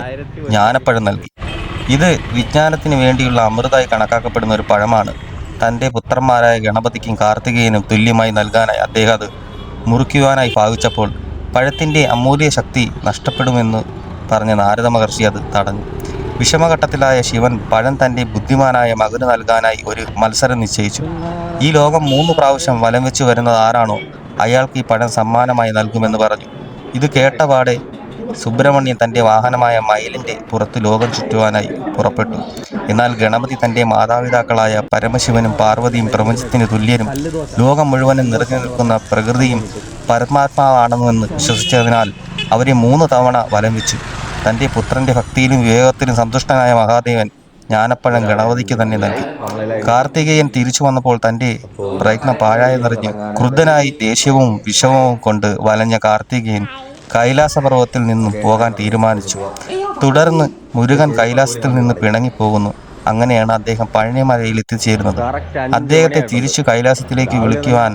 ജ്ഞാനപ്പഴം നൽകി. ഇത് വിജ്ഞാനത്തിന് വേണ്ടിയുള്ള അമൃതായി കണക്കാക്കപ്പെടുന്ന ഒരു പഴമാണ്. തന്റെ പുത്രന്മാരായ ഗണപതിക്കും കാർത്തികേയനും തുല്യമായി നൽകാനായി അദ്ദേഹം അത് മുറിക്കുവാനായി ഭാവിച്ചപ്പോൾ പഴത്തിന്റെ അമൂല്യ ശക്തി നഷ്ടപ്പെടുമെന്ന് പറഞ്ഞ നാരദ മഹർഷി അത് തടഞ്ഞു. വിഷമഘട്ടത്തിലായ ശിവൻ പഴം തന്റെ ബുദ്ധിമാനായ മകന് നൽകാനായി ഒരു മത്സരം നിശ്ചയിച്ചു. ഈ ലോകം മൂന്ന് പ്രാവശ്യം വലം വെച്ച് വരുന്നത് ആരാണോ അയാൾക്ക് ഈ പഴം സമ്മാനമായി നൽകുമെന്ന് പറഞ്ഞു. ഇത് കേട്ടപാടെ സുബ്രഹ്മണ്യൻ തന്റെ വാഹനമായ മയിലിന്റെ പുറത്ത് ലോകം ചുറ്റുവാനായി പുറപ്പെട്ടു. എന്നാൽ ഗണപതി തന്റെ മാതാപിതാക്കളായ പരമശിവനും പാർവതിയും പ്രപഞ്ചത്തിന് തുല്യനും ലോകം മുഴുവനും നിറഞ്ഞു നിൽക്കുന്ന പ്രകൃതിയും പരമാത്മാവാണെന്ന് വിശ്വസിച്ചതിനാൽ അവരെ മൂന്ന് തവണ വലം വെച്ചു. തന്റെ പുത്രന്റെ ഭക്തിയിലും വിവേകത്തിലും സന്തുഷ്ടനായ മഹാദേവൻ ജ്ഞാനപ്പഴം ഗണപതിക്ക് തന്നെ നൽകി. കാർത്തികേയൻ തിരിച്ചു വന്നപ്പോൾ തന്റെ പ്രയത്നം പാഴായി നിറഞ്ഞു ക്രുദ്ധനായി ദേഷ്യവും വിഷമവും കൊണ്ട് വലഞ്ഞ കാർത്തികേയൻ കൈലാസപർവത്തിൽ നിന്നും പോകാൻ തീരുമാനിച്ചു. തുടർന്ന് മുരുകൻ കൈലാസത്തിൽ നിന്ന് പിണങ്ങിപ്പോകുന്നു. അങ്ങനെയാണ് അദ്ദേഹം പഴനിമലയിൽ എത്തിച്ചേരുന്നത്. അദ്ദേഹത്തെ തിരിച്ചു കൈലാസത്തിലേക്ക് വിളിക്കുവാൻ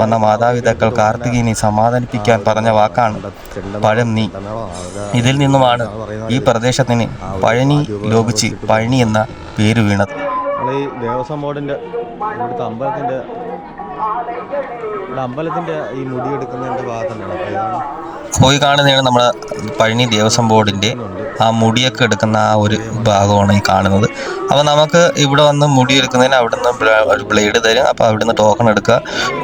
വന്ന മാതാപിതാക്കൾ കാർത്തികേയനെ സമാധാനിപ്പിക്കാൻ പറഞ്ഞ വാക്കാണ് പഴം നീ ഇതിൽ നിന്നുമാണ് ഈ പ്രദേശത്തിന് പഴനി ലോപിച്ച് പഴനി എന്ന പേര് വീണത്. ഈ ദേവസ്വം ഇവിടുത്തെ അപ്പോൾ ഇതാണ് പോയി കാണുന്നതാണ് നമ്മുടെ പഴനി ദേവസ്വം ബോർഡിന്റെ ആ മുടിയൊക്കെ എടുക്കുന്ന ആ ഒരു ഭാഗമാണ് ഈ കാണുന്നത്. അപ്പോൾ നമുക്ക് ഇവിടെ വന്ന് മുടി എടുക്കുന്നതിന് അവിടുന്ന് ഒരു ബ്ലേഡ് തരും. അപ്പോൾ അവിടുന്ന് ടോക്കൺ എടുക്കുക.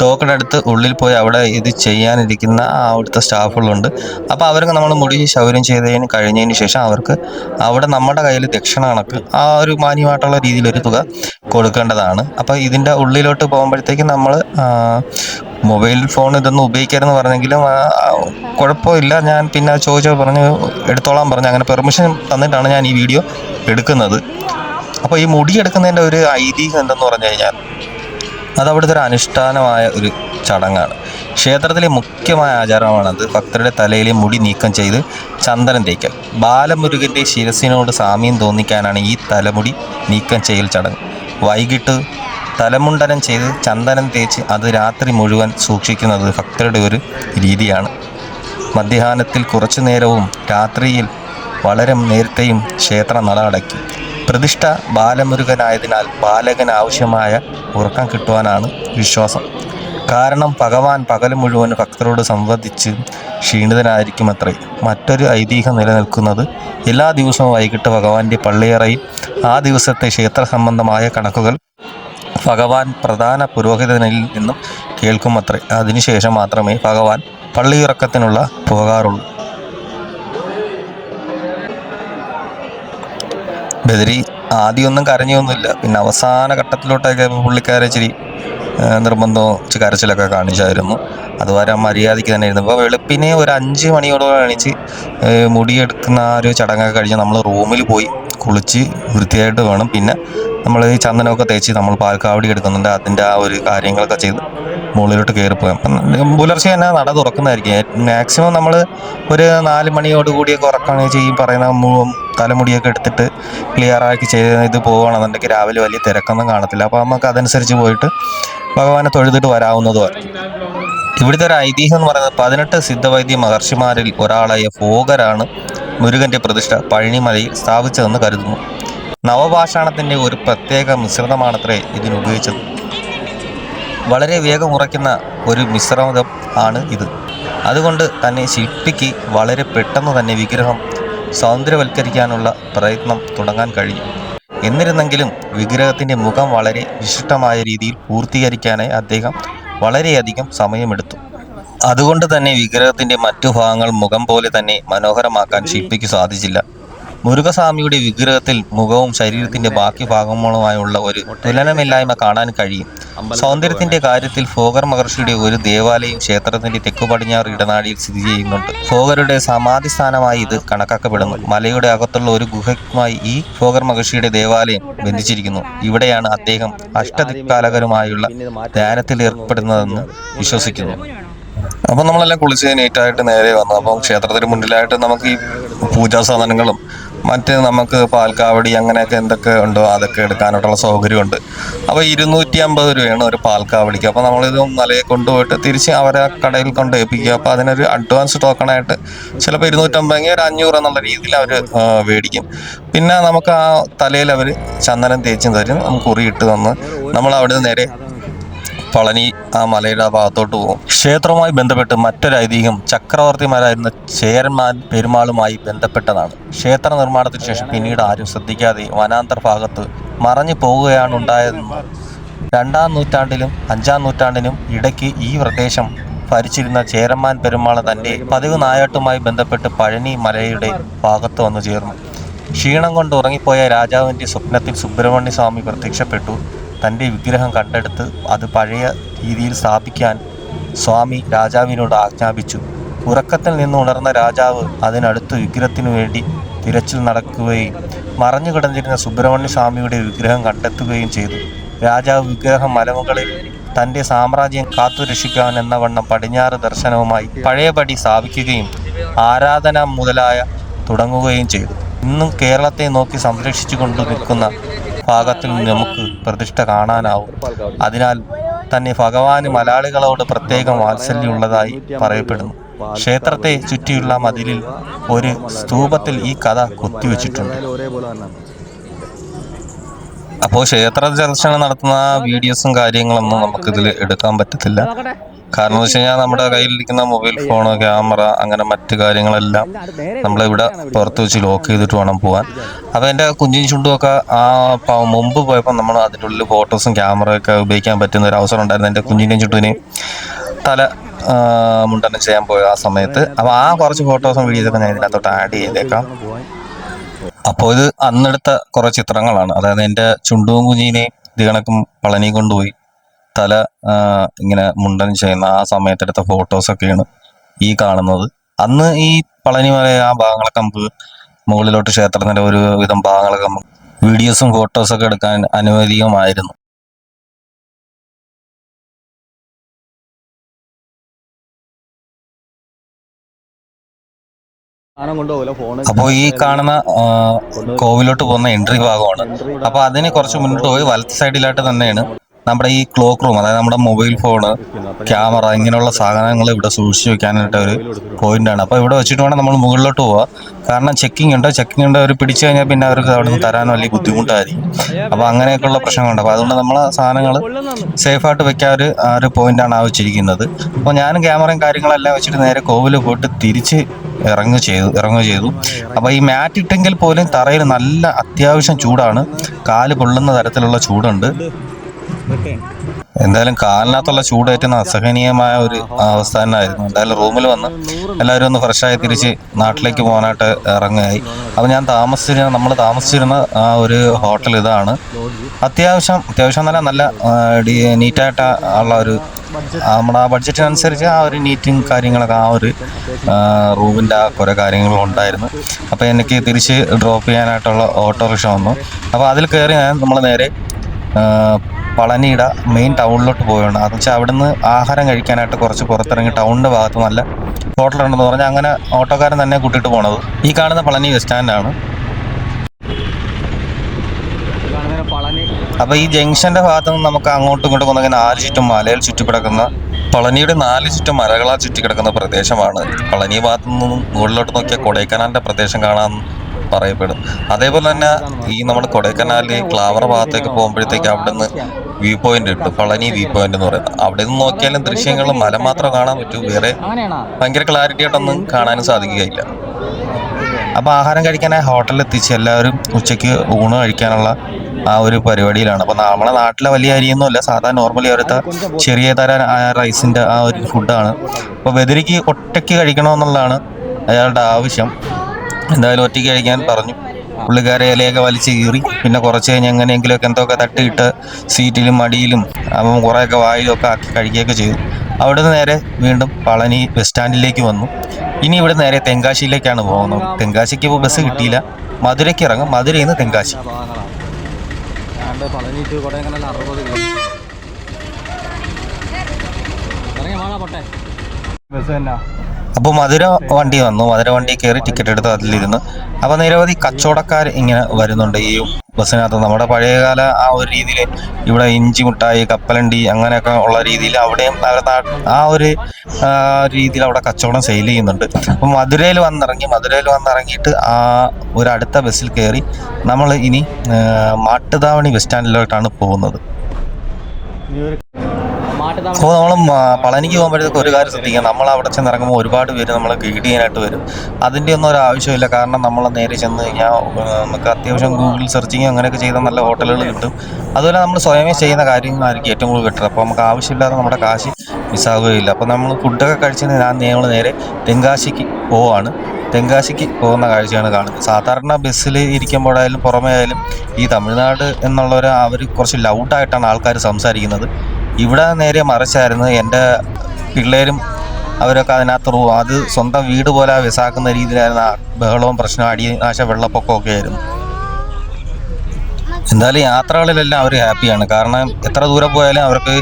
ടോക്കൺ എടുത്ത് ഉള്ളിൽ പോയി അവിടെ ഇത് ചെയ്യാനിരിക്കുന്ന ആ അവിടുത്തെ സ്റ്റാഫുകളുണ്ട്. അപ്പോൾ അവർക്ക് നമ്മൾ മുടി ശൗര്യം ചെയ്തതിന് കഴിഞ്ഞതിന് ശേഷം അവർക്ക് അവിടെ നമ്മുടെ കയ്യിൽ ദക്ഷിണ കണക്ക് ആ ഒരു മാന്യമായിട്ടുള്ള രീതിയിൽ ഒരു തുക കൊടുക്കേണ്ടതാണ്. അപ്പോൾ ഇതിന്റെ ഉള്ളിലോട്ട് പോകുമ്പോഴത്തേക്കും നമ്മൾ മൊബൈൽ ഫോൺ ഇതൊന്നും ഉപയോഗിക്കരുതെന്ന് പറഞ്ഞെങ്കിലും കുഴപ്പമില്ല. ഞാൻ പിന്നെ ചോദിച്ചോ പറഞ്ഞ് എടുത്തോളാൻ പറഞ്ഞു. അങ്ങനെ പെർമിഷൻ തന്നിട്ടാണ് ഞാൻ ഈ വീഡിയോ എടുക്കുന്നത്. അപ്പോൾ ഈ മുടി എടുക്കുന്നതിന്റെ ഒരു ഐതിഹ്യം എന്തെന്ന് പറഞ്ഞു കഴിഞ്ഞാൽ അത് അവിടുത്തെ ഒരു അനുഷ്ഠാനമായ ഒരു ചടങ്ങാണ്. ക്ഷേത്രത്തിലെ മുഖ്യമായ ആചാരമാണത് ഭക്തരുടെ തലയിലെ മുടി നീക്കം ചെയ്ത് ചന്ദനം തേക്കൽ ബാലമുരുകന്റെ ശിരസിനോട് സാമ്യം തോന്നിക്കാനാണ് ഈ തലമുടി നീക്കം ചെയ്യൽ ചടങ്ങ്. വൈകിട്ട് തലമുണ്ടനം ചെയ്ത് ചന്ദനം തേച്ച് അത് രാത്രി മുഴുവൻ സൂക്ഷിക്കുന്നത് ഭക്തരുടെ ഒരു രീതിയാണ്. മധ്യാഹ്നത്തിൽ കുറച്ചു നേരവും രാത്രിയിൽ വളരെ നേരത്തെയും ക്ഷേത്ര നട അടയ്ക്കും പ്രതിഷ്ഠ ബാലമുരുകനായതിനാൽ ബാലകന് ആവശ്യമായ ഉറക്കം കിട്ടുവാനാണ് വിശ്വാസം. കാരണം ഭഗവാൻ പകൽ മുഴുവൻ ഭക്തരോട് സംവദിച്ച് ക്ഷീണിതനായിരിക്കും അത്രേ മറ്റൊരു ഐതിഹ്യം നിലനിൽക്കുന്നത് എല്ലാ ദിവസവും വൈകിട്ട് ഭഗവാന്റെ പള്ളിയറയിൽ ആ ദിവസത്തെ ക്ഷേത്ര സംബന്ധമായ കണക്കുകൾ ഭഗവാൻ പ്രധാന പുരോഹിതനിൽ നിന്നും കേൾക്കുമത്രേ. അതിനുശേഷം മാത്രമേ ഭഗവാൻ പള്ളിയിറക്കത്തിനുള്ള പോകാറുള്ളൂ. ബദരി ആദ്യമൊന്നും കരഞ്ഞൊന്നുമില്ല. പിന്നെ അവസാന ഘട്ടത്തിലോട്ടൊക്കെ പുള്ളിക്കാരെ ഇച്ചിരി ഇച്ചിരി കരച്ചിലൊക്കെ കാണിച്ചായിരുന്നു. അതുവരെ മര്യാദയ്ക്ക് തന്നെ ഇരുന്നു. അപ്പോൾ വെളുപ്പിനെ ഒരു അഞ്ച് മണിയോടെ എണീച്ച് മുടിയെടുക്കുന്ന ആ ഒരു ചടങ്ങൊക്കെ കഴിഞ്ഞ് നമ്മൾ റൂമിൽ പോയി കുളിച്ച് വൃത്തിയായിട്ട് വേണം. പിന്നെ നമ്മൾ ഈ ചന്ദനമൊക്കെ തേച്ച് നമ്മൾ പാൽക്കാവടി എടുക്കുന്നുണ്ട്. അതിന്റെ ആ ഒരു കാര്യങ്ങളൊക്കെ ചെയ്ത് മുകളിലോട്ട് കയറി പോകാം അപ്പം പുലർച്ചെ തന്നെ നട തുറക്കുന്നതായിരിക്കും. മാക്സിമം നമ്മൾ ഒരു നാല് മണിയോട് കൂടിയൊക്കെ വെച്ചാൽ ചെയ്യും പറയുന്ന തലമുടിയൊക്കെ എടുത്തിട്ട് ക്ലിയർ ആക്കി ചെയ്ത് ഇത് പോവുകയാണെന്നുണ്ടെങ്കിൽ രാവിലെ വലിയ തിരക്കൊന്നും കാണത്തില്ല. അപ്പോൾ നമുക്ക് അതനുസരിച്ച് പോയിട്ട് ഭഗവാനെ തൊഴുതിട്ട് വരാവുന്നതുമാണ് ഇവിടുത്തെ ഒരു ഐതിഹ്യം എന്ന് പറയുന്നത് പതിനെട്ട് സിദ്ധവൈദ്യ മഹർഷിമാരിൽ ഒരാളായ ഫോഗരാണ് മുരുകന്റെ പ്രതിഷ്ഠ പഴനിമലയിൽ സ്ഥാപിച്ചതെന്ന് കരുതുന്നു. നവപാഷാണത്തിന്റെ ഒരു പ്രത്യേക മിശ്രിതമാണത്രേ ഇതിനുപയോഗിച്ചത് വളരെ വേഗം ഉറയ്ക്കുന്ന ഒരു മിശ്രിതം ആണ് ഇത്. അതുകൊണ്ട് തന്നെ ശില്പിക്ക് വളരെ പെട്ടെന്ന് തന്നെ വിഗ്രഹം സൗന്ദര്യവൽക്കരിക്കാനുള്ള പ്രയത്നം തുടങ്ങാൻ കഴിയും. എന്നിരുന്നെങ്കിലും വിഗ്രഹത്തിന്റെ മുഖം വളരെ വിശിഷ്ടമായ രീതിയിൽ പൂർത്തീകരിക്കാനായി അദ്ദേഹം വളരെയധികം സമയമെടുത്തു. അതുകൊണ്ട് തന്നെ വിഗ്രഹത്തിന്റെ മറ്റു ഭാഗങ്ങൾ മുഖം പോലെ തന്നെ മനോഹരമാക്കാൻ ശില്പിക്ക് സാധിച്ചില്ല. മുരുകസ്വാമിയുടെ വിഗ്രഹത്തിൽ മുഖവും ശരീരത്തിന്റെ ബാക്കി ഭാഗങ്ങളുമായുള്ള ഒരു തുലനമില്ലായ്മ കാണാൻ കഴിയും. സൗന്ദര്യത്തിന്റെ കാര്യത്തിൽ ഫോഗർ മഹർഷിയുടെ ഒരു ദേവാലയം ക്ഷേത്രത്തിന്റെ തെക്കു പടിഞ്ഞാറ് ഇടനാഴിയിൽ സ്ഥിതി ചെയ്യുന്നുണ്ട്. ഫോഗറുടെ സമാധി സ്ഥാനമായി ഇത് കണക്കാക്കപ്പെടുന്നു. മലയുടെ അകത്തുള്ള ഒരു ഗുഹയ്ക്കുമായി ഈ ഫോഗർ മഹർഷിയുടെ ദേവാലയം ബന്ധിച്ചിരിക്കുന്നു. ഇവിടെയാണ് അദ്ദേഹം അഷ്ടദിക്കാലകരുമായുള്ള ധ്യാനത്തിൽ ഏർപ്പെടുന്നതെന്ന് വിശ്വസിക്കുന്നു. അപ്പം നമ്മളെല്ലാം കുളിച്ച് നീറ്റായിട്ട് നേരെ വന്നു. അപ്പം ക്ഷേത്രത്തിന് മുന്നിലായിട്ട് നമുക്ക് ഈ പൂജാ സാധനങ്ങളും മറ്റ് നമുക്ക് പാൽക്കാവടി അങ്ങനെയൊക്കെ എന്തൊക്കെ ഉണ്ടോ അതൊക്കെ എടുക്കാനായിട്ടുള്ള സൗകര്യമുണ്ട്. അപ്പോൾ ഇരുന്നൂറ്റി അമ്പത് രൂപയാണ് ഒരു പാൽക്കാവടിക്ക്. അപ്പോൾ നമ്മളിത് മലയെ കൊണ്ടുപോയിട്ട് തിരിച്ച് അവരെ കടയിൽ കൊണ്ട് ഏൽപ്പിക്കുക. അപ്പോൾ അതിനൊരു അഡ്വാൻസ് ടോക്കണായിട്ട് ചിലപ്പോൾ ഇരുന്നൂറ്റമ്പതെങ്കിൽ ഒരു അഞ്ഞൂറ് എന്നുള്ള രീതിയിൽ അവർ മേടിക്കും. പിന്നെ നമുക്ക് ആ തലയിൽ അവർ ചന്ദനം തേച്ചും തരും. നമുക്ക് ഉറിയിട്ട് തന്ന് നമ്മൾ അവിടെ നേരെ പളനി ആ മലയുടെ ഭാഗത്തോട്ട് പോകും. ക്ഷേത്രവുമായി ബന്ധപ്പെട്ട് മറ്റൊരു ഐതിഹ്യം ചക്രവർത്തിമാരായിരുന്ന ചേരന്മാൻ പെരുമാളുമായി ബന്ധപ്പെട്ടതാണ്. ക്ഷേത്ര നിർമ്മാണത്തിന് ശേഷം പിന്നീട് ആരും ശ്രദ്ധിക്കാതെ വനാന്തർ ഭാഗത്ത് മറഞ്ഞു പോവുകയാണ് ഉണ്ടായതെന്ന്. രണ്ടാം നൂറ്റാണ്ടിലും അഞ്ചാം നൂറ്റാണ്ടിനും ഇടയ്ക്ക് ഈ പ്രദേശം ഭരിച്ചിരുന്ന ചേരന്മാൻ പെരുമാൾ തന്റെ പതിവ് നായാട്ടുമായി ബന്ധപ്പെട്ട് പഴനി മലയുടെ ഭാഗത്ത് വന്നു ചേർന്നു. ക്ഷീണം കൊണ്ട് ഉറങ്ങിപ്പോയ രാജാവിന്റെ സ്വപ്നത്തിൽ സുബ്രഹ്മണ്യ സ്വാമി പ്രത്യക്ഷപ്പെട്ടു. തന്റെ വിഗ്രഹം കണ്ടെടുത്ത് അത് പഴയ രീതിയിൽ സ്ഥാപിക്കാൻ സ്വാമി രാജാവിനോട് ആജ്ഞാപിച്ചു. ഉറക്കത്തിൽ നിന്ന് ഉണർന്ന രാജാവ് അതിനടുത്ത് വിഗ്രഹത്തിനു വേണ്ടി തിരച്ചിൽ നടക്കുകയും മറഞ്ഞു കിടന്നിരുന്ന സുബ്രഹ്മണ്യ സ്വാമിയുടെ വിഗ്രഹം കണ്ടെത്തുകയും ചെയ്തു. രാജാവ് വിഗ്രഹം മലമുകളിൽ തന്റെ സാമ്രാജ്യം കാത്തുരക്ഷിക്കാൻ എന്ന വണ്ണം പടിഞ്ഞാറ് ദർശനവുമായി പഴയപടി സ്ഥാപിക്കുകയും ആരാധന മുതലായ തുടങ്ങുകയും ചെയ്തു. ഇന്നും കേരളത്തെ നോക്കി സംരക്ഷിച്ചു കൊണ്ടു നിൽക്കുന്ന ഭാഗത്തിൽ നമുക്ക് പ്രതിഷ്ഠ കാണാനാവും. അതിനാൽ തന്നെ ഭഗവാന് മലയാളികളോട് പ്രത്യേകം വാത്സല്യമുള്ളതായി പറയപ്പെടുന്നു. ക്ഷേത്രത്തെ ചുറ്റിയുള്ള മതിലിൽ ഒരു സ്തൂപത്തിൽ ഈ കഥ കുത്തിവെച്ചിട്ടുണ്ട്. അപ്പോൾ ക്ഷേത്ര ദർശനം നടത്തുന്ന വീഡിയോസും കാര്യങ്ങളൊന്നും നമുക്കിതിൽ എടുക്കാൻ പറ്റത്തില്ല. കാരണം എന്ന് വെച്ച് കഴിഞ്ഞാൽ നമ്മുടെ കയ്യിലിരിക്കുന്ന മൊബൈൽ ഫോൺ ക്യാമറ അങ്ങനെ മറ്റു കാര്യങ്ങളെല്ലാം നമ്മൾ ഇവിടെ പുറത്ത് വെച്ച് ലോക്ക് ചെയ്തിട്ട് വേണം പോകാൻ അപ്പോൾ എന്റെ കുഞ്ഞിൻ ചുണ്ടുമൊക്കെ ആ മുമ്പ് പോയപ്പോൾ നമ്മൾ അതിന്റെ ഉള്ളിൽ ഫോട്ടോസും ക്യാമറയൊക്കെ ഉപയോഗിക്കാൻ പറ്റുന്ന ഒരു അവസരം ഉണ്ടായിരുന്നു എന്റെ കുഞ്ഞിന്റെയും ചുട്ടുവിനെയും തല മുണ്ടനം ചെയ്യാൻ പോയ ആ സമയത്ത്. അപ്പോൾ ആ കുറച്ച് ഫോട്ടോസും വീഡിയോസൊക്കെ ഞാൻ ഇതിനകത്തോട്ട് ആഡ് ചെയ്തേക്കാം. അപ്പോൾ ഇത് അന്നെടുത്ത കുറേ ചിത്രങ്ങളാണ്. അതായത് എന്റെ ചുണ്ടുവും കുഞ്ഞിനെയും ഇത് കണക്കും പളനി കൊണ്ടുപോയി. തല ഇങ്ങനെ മുണ്ടൻ ചെയ്യുന്ന ആ സമയത്തെടുത്ത ഫോട്ടോസൊക്കെയാണ് ഈ കാണുന്നത്. അന്ന് ഈ പളനി മല ആ ഭാഗങ്ങളൊക്കെ നമുക്ക് മുകളിലോട്ട് ക്ഷേത്രത്തിന്റെ ഒരു വിധം ഭാഗങ്ങളൊക്കെ നമുക്ക് വീഡിയോസും ഫോട്ടോസൊക്കെ എടുക്കാൻ അനുവദീയമായിരുന്നു. അപ്പോൾ ഈ കാണുന്ന കോവിലോട്ട് പോകുന്ന എൻട്രി ഭാഗമാണ്. അപ്പൊ അതിന് കുറച്ച് മുന്നോട്ട് പോയി വലത്ത് സൈഡിലായിട്ട് തന്നെയാണ് നമ്മുടെ ഈ ക്ലോക്ക് റൂം അതായത് നമ്മുടെ മൊബൈൽ ഫോണ് ക്യാമറ ഇങ്ങനെയുള്ള സാധനങ്ങൾ ഇവിടെ സൂക്ഷിച്ചു വെക്കാനായിട്ട് ഒരു പോയിന്റ് ആണ്. അപ്പോൾ ഇവിടെ വെച്ചിട്ട് വേണം നമ്മൾ മുകളിലോട്ട് പോവുക കാരണം ചെക്കിംഗ് ഉണ്ട്. ചെക്കിംഗ് ഉണ്ട്. അവർ പിടിച്ചു കഴിഞ്ഞാൽ പിന്നെ അവർക്ക് അവിടെ നിന്ന് തരാൻ വലിയ ബുദ്ധിമുട്ടായിരിക്കും. അപ്പോൾ അങ്ങനെയൊക്കെയുള്ള പ്രശ്നങ്ങളുണ്ട്. അപ്പോൾ അതുകൊണ്ട് നമ്മൾ സാധനങ്ങൾ സേഫായിട്ട് വെക്കാൻ ഒരു ആ ഒരു പോയിന്റാണ് ആ വെച്ചിരിക്കുന്നത്. അപ്പോൾ ഞാനും ക്യാമറയും കാര്യങ്ങളെല്ലാം വെച്ചിട്ട് നേരെ കോവിൽ പോയിട്ട് തിരിച്ച് ഇറങ്ങുക ചെയ്തു ഇറങ്ങുക ചെയ്തു. അപ്പോൾ ഈ മാറ്റ് ഇട്ടെങ്കിൽ പോലും തറയിൽ നല്ല അത്യാവശ്യം ചൂടാണ്. കാൽ പൊള്ളുന്ന തരത്തിലുള്ള ചൂടുണ്ട്. എന്തായാലും കാലിനകത്തുള്ള ചൂടേറ്റുന്ന അസഹനീയമായ ഒരു അവസ്ഥ തന്നെയായിരുന്നു. എന്തായാലും റൂമിൽ വന്ന് എല്ലാവരും ഒന്ന് ഫ്രഷായി തിരിച്ച് നാട്ടിലേക്ക് പോകാനായിട്ട് ഇറങ്ങുകയായി. അപ്പോൾ ഞാൻ താമസിച്ചിരുന്ന നമ്മൾ താമസിച്ചിരുന്ന ഒരു ഹോട്ടൽ ഇതാണ്. അത്യാവശ്യം അത്യാവശ്യം നല്ല നീറ്റായിട്ട് ഉള്ള ഒരു നമ്മുടെ ആ ബഡ്ജറ്റിനനുസരിച്ച് ആ ഒരു നീറ്റും കാര്യങ്ങളൊക്കെ ആ ഒരു റൂമിന്റെ ആ കുറേ കാര്യങ്ങളും ഉണ്ടായിരുന്നു. അപ്പോൾ എനിക്ക് തിരിച്ച് ഡ്രോപ്പ് ചെയ്യാനായിട്ടുള്ള ഓട്ടോറിക്ഷ വന്നു. അപ്പോൾ അതിൽ കയറി ഞാൻ നമ്മൾ നേരെ പളനിയുടെ മെയിൻ ടൗണിലോട്ട് പോവുകയാണ്. അതെന്ന് വെച്ചാൽ അവിടുന്ന് ആഹാരം കഴിക്കാനായിട്ട് കുറച്ച് പുറത്തിറങ്ങി ടൗണിന്റെ ഭാഗത്ത് നല്ല ഹോട്ടലുണ്ടെന്ന് പറഞ്ഞാൽ അങ്ങനെ ഓട്ടോക്കാരൻ തന്നെ കൂട്ടിയിട്ട് പോണത്. ഈ കാണുന്ന പളനി ബസ് സ്റ്റാൻഡാണ് അപ്പോൾ ഈ ജംഗ്ഷന്റെ ഭാഗത്ത് നിന്ന് നമുക്ക് അങ്ങോട്ടും ഇങ്ങോട്ടും വന്നെങ്കിൽ നാല് ചുറ്റും മലയിൽ ചുറ്റിക്കിടക്കുന്ന പളനിയുടെ നാല് ചുറ്റും മലകളാൽ ചുറ്റിക്കിടക്കുന്ന പ്രദേശമാണ്. പളനി ഭാഗത്തു നിന്നും മുകളിലോട്ട് നോക്കിയാൽ കൊടൈക്കനാലിന്റെ പ്രദേശം കാണാൻ പറയപ്പെടും. അതേപോലെ തന്നെ ഈ നമ്മുടെ കൊടൈക്കനാലിൽ ക്ലാവർ ഭാഗത്തേക്ക് പോകുമ്പോഴത്തേക്ക് അവിടെ നിന്ന് വ്യൂ പോയിന്റ് ഉണ്ട്. പളനി വ്യൂ പോയിന്റ് എന്ന് പറയുന്നത്. അവിടെ നിന്ന് നോക്കിയാലും ദൃശ്യങ്ങൾ മല മാത്രം കാണാൻ പറ്റൂ. വേറെ ഭയങ്കര ക്ലാരിറ്റി ആയിട്ടൊന്നും കാണാനും സാധിക്കുകയില്ല. അപ്പോൾ ആഹാരം കഴിക്കാനായി ഹോട്ടലിൽ എത്തിച്ച് എല്ലാവരും ഉച്ചയ്ക്ക് ഊണ് കഴിക്കാനുള്ള ആ ഒരു പരിപാടിയിലാണ്. അപ്പോൾ നമ്മളെ നാട്ടിലെ വലിയ അരിയൊന്നുമല്ല സാധാരണ നോർമലി അവരുടെ ചെറിയ തരം റൈസിന്റെ ആ ഒരു ഫുഡാണ് അപ്പോൾ വെതിരിക്ക് ഒറ്റയ്ക്ക് കഴിക്കണമെന്നുള്ളതാണ് അയാളുടെ ആവശ്യം. എന്തായാലും ഒറ്റയ്ക്ക് കഴിക്കാൻ പറഞ്ഞു. പുള്ളിക്കാരെ ഇലയൊക്കെ വലിച്ചു കീറി. പിന്നെ കുറച്ച് കഴിഞ്ഞ് എങ്ങനെയെങ്കിലുമൊക്കെ എന്തൊക്കെ തട്ടിയിട്ട് സീറ്റിലും മടിയിലും അപ്പം കുറേയൊക്കെ വായിലൊക്കെ ആക്കി കഴിക്കുകയൊക്കെ ചെയ്തു. അവിടെ നിന്ന് നേരെ വീണ്ടും പളനി ബസ് സ്റ്റാൻഡിലേക്ക് വന്നു. ഇനി ഇവിടെ നേരെ തെങ്കാശിയിലേക്കാണ് പോകുന്നത്. തെങ്കാശിക്ക് ഇപ്പോൾ ബസ് കിട്ടിയില്ല. മധുരയ്ക്ക് ഇറങ്ങും. മധുരയിൽ നിന്ന് തെങ്കാശി. പൊട്ടെ. അപ്പോൾ മധുര വണ്ടി വന്നു. മധുര വണ്ടി കയറി ടിക്കറ്റ് എടുത്ത് അതിലിരുന്നു. അപ്പോൾ നിരവധി കച്ചവടക്കാർ ഇങ്ങനെ വരുന്നുണ്ട് ഈ ബസ്സിനകത്ത്. നമ്മുടെ പഴയകാല ആ ഒരു രീതിയിൽ ഇവിടെ ഇഞ്ചി മുട്ടായി കപ്പലണ്ടി അങ്ങനെയൊക്കെ ഉള്ള രീതിയിൽ അവിടെയും ആ ഒരു രീതിയിൽ അവിടെ കച്ചവടം സെയിൽ ചെയ്യുന്നുണ്ട്. അപ്പോൾ മധുരയിൽ വന്നിറങ്ങി മധുരയിൽ വന്നിറങ്ങിയിട്ട് ആ ഒരു അടുത്ത ബസ്സിൽ കയറി നമ്മൾ ഇനി മാട്ടുതാവണി ബസ് സ്റ്റാൻഡിലോട്ടാണ് പോകുന്നത്. അപ്പോൾ നമ്മൾ പളനിക്ക് പോകുമ്പോഴത്തേക്ക് ഒരു കാര്യം ശ്രദ്ധിക്കാം നമ്മൾ അവിടെ ചെന്ന് ഇറങ്ങുമ്പോൾ ഒരുപാട് പേര് നമ്മളെ ഗൈഡ് ചെയ്യാനായിട്ട് വരും. അതിന്റെ ഒന്നും ഒരു ആവശ്യമില്ല കാരണം നമ്മൾ നേരെ ചെന്ന് കഴിഞ്ഞാൽ നമുക്ക് അത്യാവശ്യം ഗൂഗിൾ സെർച്ചിങ് അങ്ങനെയൊക്കെ ചെയ്ത നല്ല ഹോട്ടലുകൾ കിട്ടും. അതുപോലെ നമ്മൾ സ്വയമേ ചെയ്യുന്ന കാര്യങ്ങളായിരിക്കും ഏറ്റവും കൂടുതൽ കിട്ടുക അപ്പോൾ നമുക്ക് ആവശ്യമില്ലാതെ നമ്മുടെ കാശ് മിസ്സാവുകയില്ല. അപ്പോൾ നമ്മൾ ഫുഡൊക്കെ കഴിച്ചതിന് ഞാൻ നമ്മൾ നേരെ തെങ്കാശിക്ക് പോവാണ്. തെങ്കാശിക്ക് പോകുന്ന കാഴ്ചയാണ് കാണുന്നത്. സാധാരണ ബസ്സിൽ ഇരിക്കുമ്പോഴായാലും പുറമേ ആയാലും ഈ തമിഴ്നാട് എന്നുള്ളവർ അവർ കുറച്ച് ലൗഡായിട്ടാണ് ആൾക്കാർ സംസാരിക്കുന്നത്. ഇവിടെ നേരെ മറിച്ചായിരുന്നു. എന്റെ പിള്ളേരും അവരൊക്കെ അതിനകത്ത് റൂ. അത് സ്വന്തം വീട് പോലെ വിസാക്കുന്ന രീതിയിലായിരുന്നു ബഹളവും പ്രശ്നവും അടി നാശ വെള്ളപ്പൊക്കവും ഒക്കെ ആയിരുന്നു. എന്തായാലും യാത്രകളിലെല്ലാം അവർ ഹാപ്പിയാണ്. കാരണം എത്ര ദൂരെ പോയാലും അവർക്ക്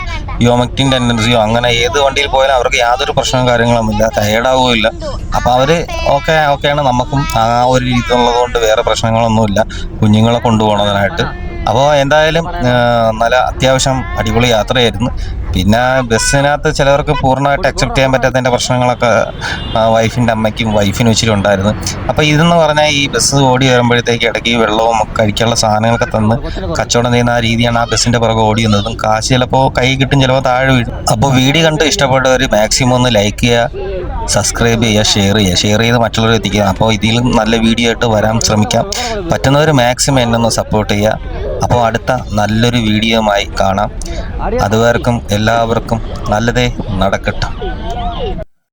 യോമക്റ്റിൻ ടെൻഡൻസിയോ അങ്ങനെ ഏത് വണ്ടിയിൽ പോയാലും അവർക്ക് യാതൊരു പ്രശ്നവും കാര്യങ്ങളൊന്നുമില്ല ടയേർഡാവുകയില്ല അപ്പോൾ അവർ ഓക്കെ ഓക്കെയാണ്. നമുക്കും ആ ഒരു രീതി ഉള്ളതുകൊണ്ട് വേറെ പ്രശ്നങ്ങളൊന്നുമില്ല. കുഞ്ഞുങ്ങളെ കൊണ്ടുപോകണതിനായിട്ട്. അപ്പോൾ എന്തായാലും നല്ല അത്യാവശ്യം അടിപൊളി യാത്രയായിരുന്നു. പിന്നെ ബസ്സിനകത്ത് ചിലവർക്ക് പൂർണമായിട്ട് അക്സെപ്റ്റ് ചെയ്യാൻ പറ്റാത്തതിന്റെ പ്രശ്നങ്ങളൊക്കെ വൈഫിന്റെ അമ്മയ്ക്കും വൈഫിനും ഇച്ചിരി ഉണ്ടായിരുന്നു അപ്പോൾ ഇതെന്ന് പറഞ്ഞാൽ ഈ ബസ് ഓടി വരുമ്പോഴത്തേക്ക് ഇടയ്ക്ക് വെള്ളവും കഴിക്കാനുള്ള സാധനങ്ങളൊക്കെ തന്ന് കച്ചവടം ചെയ്യുന്ന ആ രീതിയാണ് ആ ബസ്സിന്റെ പുറകെ ഓടി വന്നതും. കാശ് ചിലപ്പോൾ കൈ കിട്ടും ചിലപ്പോൾ താഴെ വീഴും. അപ്പോൾ വീഡിയോ കണ്ട് ഇഷ്ടപ്പെട്ടവർ മാക്സിമം ഒന്ന് ലൈക്ക് ചെയ്യുക. സബ്സ്ക്രൈബ് ചെയ്യുക ഷെയർ ചെയ്യുക. ഷെയർ ചെയ്ത് മറ്റുള്ളവരെ എത്തിക്കുക. അപ്പോൾ ഇതിലും നല്ല വീഡിയോ ആയിട്ട് വരാൻ ശ്രമിക്കാം. പറ്റുന്നവർ മാക്സിമം എന്നെ ഒന്ന് സപ്പോർട്ട് ചെയ്യുക. അപ്പോൾ അടുത്ത നല്ലൊരു വീഡിയോയുമായി കാണാം. അതുവർക്കും എല്ലാവർക്കും നല്ലതേ നടക്കട്ടെ.